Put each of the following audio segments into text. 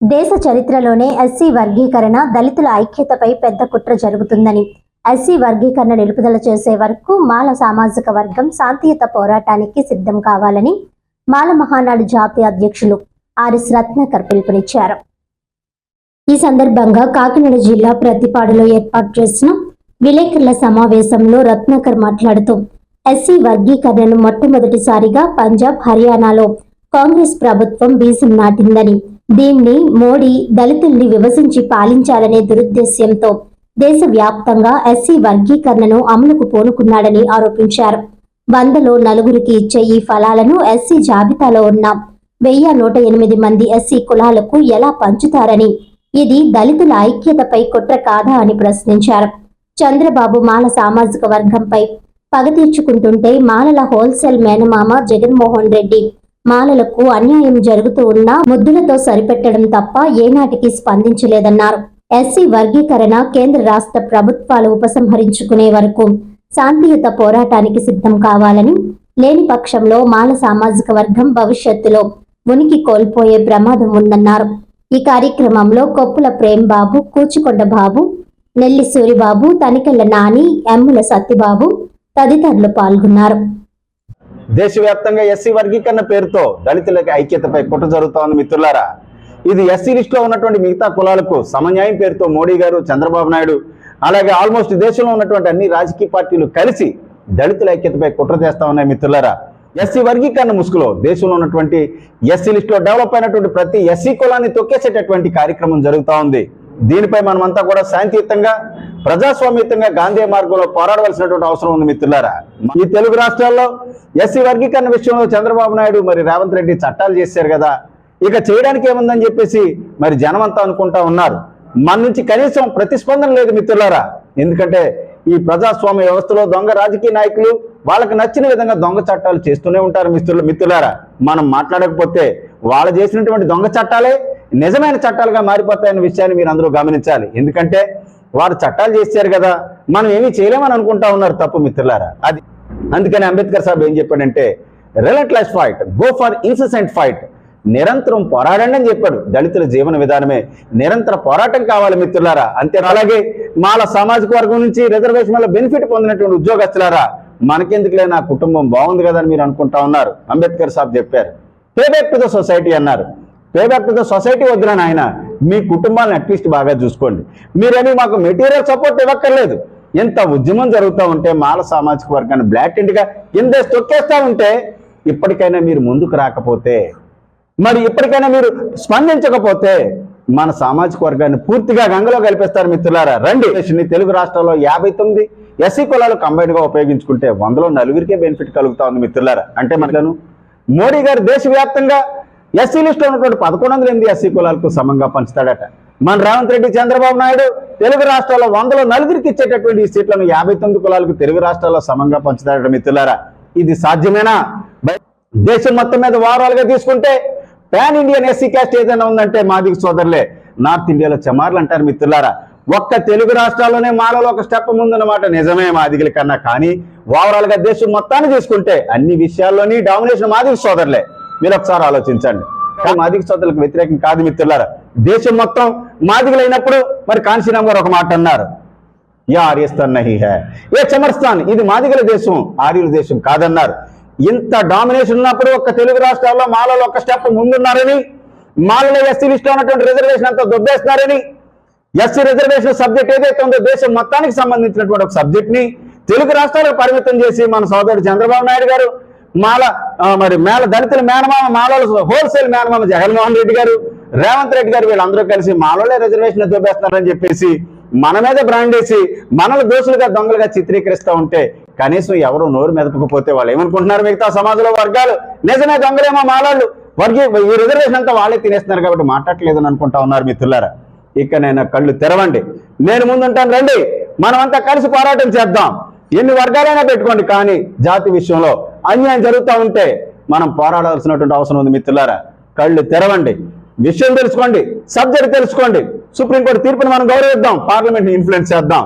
దేశ చరిత్రలోనే ఎస్సీ వర్గీకరణ దళితుల ఐక్యతపై పెద్ద కుట్ర జరుగుతుందని. ఎస్సీ వర్గీకరణ నిలుపుదల చేసే వరకు మాల సామాజిక వర్గం శాంతియుత పోరాటానికి సిద్ధం కావాలని మాల మహానాడు జాతీయ అధ్యక్షులు ఆర్ఎస్ రత్నాకర్ పిలుపునిచ్చారు. ఈ సందర్భంగా కాకినాడ జిల్లా ప్రతిపాడులో ఏర్పాటు చేసిన విలేకరుల సమావేశంలో రత్నాకర్ మాట్లాడుతూ ఎస్సీ వర్గీకరణను మొట్టమొదటిసారిగా పంజాబ్ హర్యానాలో కాంగ్రెస్ ప్రభుత్వం బీజం నాటిందని దీన్ని మోడీ దళితుల్ని విభజించి పాలించాలనే దురుద్దేశ్యంతో దేశవ్యాప్తంగా ఎస్సీ వర్గీకరణను అమలుకు పూనుకున్నాడని ఆరోపించారు. వందలో నలుగురికి ఇచ్చే ఈ ఫలాలను ఎస్సీ జాబితాలో ఉన్న వెయ్యి నూట ఎనిమిది మంది ఎస్సీ కులాలకు ఎలా పంచుతారని ఇది దళితుల ఐక్యతపై కుట్ర కాదా అని ప్రశ్నించారు. చంద్రబాబు మాల సామాజిక వర్గంపై పగ తీర్చుకుంటుంటే మాలల హోల్సేల్ మేనమామ జగన్మోహన్ రెడ్డి మాలలకు అన్యాయం జరుగుతూ ఉన్నా ముద్దులతో సరిపెట్టడం తప్ప ఏనాటికి స్పందించలేదన్నారు. ఎస్సీ వర్గీకరణ కేంద్ర రాష్ట్ర ప్రభుత్వాలు ఉపసంహరించుకునే వరకు శాంతియుత పోరాటానికి సిద్ధం కావాలని లేని పక్షంలో మాల సామాజిక వర్గం భవిష్యత్తులో ఉనికి కోల్పోయే ప్రమాదం ఉందన్నారు. ఈ కార్యక్రమంలో కొప్పుల ప్రేమ్ బాబు కూచికొండ బాబు నెల్లి సూరిబాబు తనికెళ్ళ నాని ఎమ్ముల సత్తిబాబు తదితరులు పాల్గొన్నారు. దేశవ్యాప్తంగా ఎస్సీ వర్గీకరణ పేరుతో దళితులకి ఐక్యతపై కుట్ర జరుగుతోంది మిత్రులారా. ఇది ఎస్సీ లిస్టులో ఉన్నటువంటి మిగతా కులాలకు సమన్యాయం పేరుతో మోడీ గారు చంద్రబాబు నాయుడు అలాగే ఆల్మోస్ట్ దేశంలో ఉన్నటువంటి అన్ని రాజకీయ పార్టీలు కలిసి దళితుల ఐక్యతపై కుట్ర చేస్తా ఉన్నాయి మిత్రులారా. ఎస్సీ వర్గీకరణ ముసుగులో దేశంలో ఉన్నటువంటి ఎస్సీ లిస్టులో డెవలప్ అయినటువంటి ప్రతి ఎస్సీ కులాన్ని తొక్కేసేటటువంటి కార్యక్రమం జరుగుతూ ఉంది. దీనిపై మనమంతా కూడా శాంతియుతంగా ప్రజాస్వామ్యయుతంగా గాంధీ మార్గంలో పోరాడవలసినటువంటి అవసరం ఉంది మిత్రులారా. ఈ తెలుగు రాష్ట్రాల్లో ఎస్సీ వర్గీకరణ విషయంలో చంద్రబాబు నాయుడు మరి రేవంత్ రెడ్డి చట్టాలు చేశారు కదా. ఇక చేయడానికి ఏముందని చెప్పేసి మరి జనమంతా అనుకుంటా ఉన్నారు. మన నుంచి కనీసం ప్రతిస్పందన లేదు మిత్రులారా. ఎందుకంటే ఈ ప్రజాస్వామ్య వ్యవస్థలో దొంగ రాజకీయ నాయకులు వాళ్ళకి నచ్చిన విధంగా దొంగ చట్టాలు చేస్తూనే ఉంటారు మిత్రులు మిత్రులారా. మనం మాట్లాడకపోతే వాళ్ళు చేసినటువంటి దొంగ చట్టాలే నిజమైన చట్టాలుగా మారిపోతాయన్న విషయాన్ని మీరు అందరూ గమనించాలి. ఎందుకంటే వారు చట్టాలు చేశారు కదా మనం ఏమీ చేయలేమని అనుకుంటా ఉన్నారు తప్పు మిత్రులారా. అది అందుకని అంబేద్కర్ సాబ్ ఏం చెప్పాడంటే relentless fight go for incessant fight నిరంతరం పోరాడండి అని చెప్పాడు. దళితుల జీవన విధానమే నిరంతర పోరాటం కావాలి మిత్రులారా. అంతే అలాగే మాల సామాజిక వర్గం నుంచి రిజర్వేషన్ వల్ల బెనిఫిట్ పొందినటువంటి ఉద్యోగస్తులారా మనకెందుకులే నా కుటుంబం బాగుంది కదా అని మీరు అనుకుంటా ఉన్నారు. అంబేద్కర్ సాబ్ చెప్పారు. Pay back to the society అన్నారు. పే సొసైటీ వద్దున ఆయన మీ కుటుంబాన్ని అట్లీస్ట్ బాగా చూసుకోండి. మీరని మాకు మెటీరియల్ సపోర్ట్ ఇవ్వక్కర్లేదు. ఎంత ఉద్యమం జరుగుతూ ఉంటే మాల సామాజిక వర్గాన్ని బ్లాక్గా కింద తొక్కేస్తా ఉంటే ఇప్పటికైనా మీరు ముందుకు రాకపోతే మరి ఇప్పటికైనా మీరు స్పందించకపోతే మన సామాజిక వర్గాన్ని పూర్తిగా గంగలో కలిపేస్తారు మిత్రులారా. రండి. తెలుగు రాష్ట్రాల్లో యాభై తొమ్మిది ఎస్సీ కులాలు కంబైన్గా ఉపయోగించుకుంటే వందలో నలుగురికే బెనిఫిట్ కలుగుతా ఉంది మిత్రులారా. అంటే మనలను మోడీ గారు దేశవ్యాప్తంగా ఎస్సీ లిస్టులో ఉన్నటువంటి పదకొండు వందల ఎనిమిది ఎస్సీ కులాలకు సమంగా పంచుతాడట. మన రేవంత్ రెడ్డి చంద్రబాబు నాయుడు తెలుగు రాష్ట్రాల్లో వందలో నలుగురికి ఇచ్చేటటువంటి ఈ సీట్లను యాభై తొమ్మిది కులాలకు తెలుగు రాష్ట్రాల్లో సమంగా పంచుతాడట మిత్రులారా. ఇది సాధ్యమేనా? దేశం మొత్తం మీద వారాలుగా తీసుకుంటే పాన్ ఇండియన్ ఎస్సీ క్యాస్ట్ ఏదైనా ఉందంటే మాదిగ సోదరులే. నార్త్ ఇండియాలో చమార్లు అంటారు మిత్రులారా. ఒక్క తెలుగు రాష్ట్రాల్లోనే మాలలో ఒక స్టెప్ ముందన్నమాట. నిజమే మాదిగల కన్నా కానీ ఓవరాల్గా దేశం మొత్తాన్ని తీసుకుంటే అన్ని విషయాల్లోని డామినేషన్ మాదిగ సోదరులే. మీరు ఒకసారి ఆలోచించండి. కానీ సోదరులకు వ్యతిరేకం కాదు మిత్రులారా. దేశం మొత్తం మాదిగలైనప్పుడు మరి కాంశీరామ్ గారు ఒక మాట అన్నారు. యా ఆర్యస్థాన్ నహి హై ఏ చమర్స్థాన్ ఇది మాదిగల దేశం ఆర్యుల దేశం కాదన్నారు. ఇంత డామినేషన్ ఉన్నప్పుడు ఒక్క తెలుగు రాష్ట్రాల్లో మాలలో ఒక స్టెప్ ముందున్నారని మాలలో ఎస్సీ లిస్ట్ ఉన్నటువంటి రిజర్వేషన్ అంతా దొబ్బేస్తున్నారని ఎస్సీ రిజర్వేషన్ సబ్జెక్ట్ ఏదైతే ఉందో దేశం మొత్తానికి సంబంధించినటువంటి ఒక సబ్జెక్ట్ని తెలుగు రాష్ట్రాలకు పరిమితం చేసి మన సోదరుడు చంద్రబాబు నాయుడు గారు మాల మరి మేళ దళితుల మేనమామ మాలోలు హోల్సేల్ మేనమామ జగన్మోహన్ రెడ్డి గారు రేవంత్ రెడ్డి గారు వీళ్ళందరూ కలిసి మాలోలే రిజర్వేషన్ దొబ్బేస్తున్నారని చెప్పేసి మన మీద బ్రాండ్ వేసి మనల్ని దోషులుగా దొంగలుగా చిత్రీకరిస్తూ ఉంటే కనీసం ఎవరు నోరు మెదపకపోతే వాళ్ళు ఏమనుకుంటున్నారు మిగతా సమాజంలో వర్గాలు? నిజమే దొంగలేమో మాలాళ్ళు. వర్గీ ఈ రిజర్వేషన్ అంతా వాళ్ళే తినేస్తున్నారు కాబట్టి మాట్లాడలేదని అనుకుంటా ఉన్నారు మిత్రులారా. ఇకనైనా కళ్ళు తెరవండి. నేను ముందుంటాను రండి. మనమంతా కలిసి పోరాటం చేద్దాం. ఎన్ని వర్గాలైనా పెట్టుకోండి. కానీ జాతి విషయంలో అన్యాయం జరుగుతూ ఉంటే మనం పోరాడాల్సినటువంటి అవసరం ఉంది మిత్రులారా. కళ్ళు తెరవండి. విషయం తెలుసుకోండి. సబ్జెక్ట్ తెలుసుకోండి. సుప్రీంకోర్టు తీర్పుని మనం గౌరవిద్దాం. పార్లమెంట్ ఇన్ఫ్లుయెన్స్ చేద్దాం.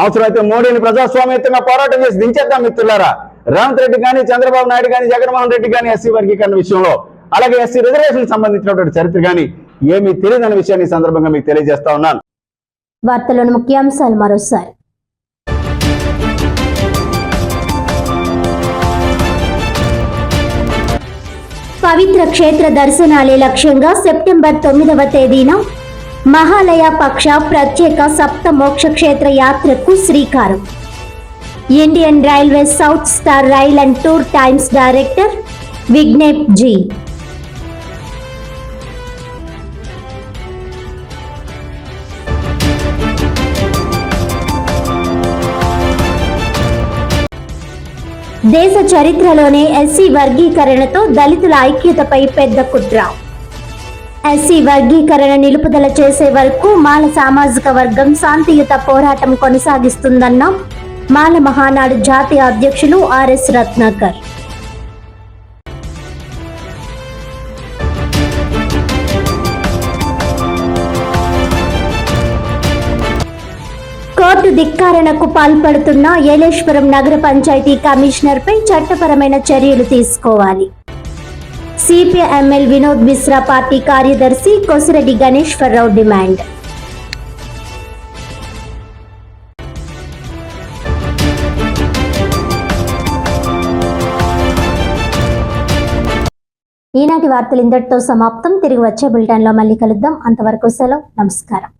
అవసరమైతే మోడీని ప్రజాస్వామ్యంగా పోరాటం చేసి దించేద్దాం మిత్రులారా. రేవంత్ రెడ్డి కానీ చంద్రబాబు నాయుడు కానీ జగన్మోహన్ రెడ్డి కానీ ఎస్సీ వర్గీకరణ విషయంలో అలాగే ఎస్సీ రిజర్వేషన్ సంబంధించినటువంటి చరిత్ర కానీ ఏమీ తెలియదన్న విషయాన్ని సందర్భంగా మీకు తెలియజేస్తా ఉన్నాను. వార్తలను ముఖ్యాంశాలు మరోసారి. పవిత్ర క్షేత్ర దర్శనాలే లక్ష్యంగా సెప్టెంబర్ తొమ్మిదవ తేదీన మహాలయ పక్ష ప్రత్యేక సప్త మోక్ష క్షేత్ర యాత్రకు శ్రీకారం. Indian railway south star rail and tour times director విఘ్నేప్ ji. దేశ చరిత్రలోనే ఎస్సీ వర్గీకరణతో దళితుల ఐక్యతపై పెద్ద కుట్ర. ఎస్సీ వర్గీకరణ నిలుపుదల చేసే వరకు మాల సామాజిక వర్గం శాంతియుత పోరాటం కొనసాగిస్తుందన్న మాల మహానాడు జాతీయ అధ్యక్షులు ఆర్ఎస్ రత్నాకర్. ధిక్కారణకు పాల్పడుతున్న ఏలేశ్వరం నగర పంచాయతీ కమిషనర్పై చట్టపరమైన చర్యలు తీసుకోవాలి. సిపిఎంఎల్ వినోద్ మిశ్రా పార్టీ కార్యదర్శి కొసిరెడ్డి గణేశ్వరరావు డిమాండ్. ఈనాటి వార్తలు ఇంతటితో సమాప్తం. తిరిగి వచ్చే బులెటిన్లో మళ్ళీ కలుద్దాం. అంతవరకు సెలవు. నమస్కారం.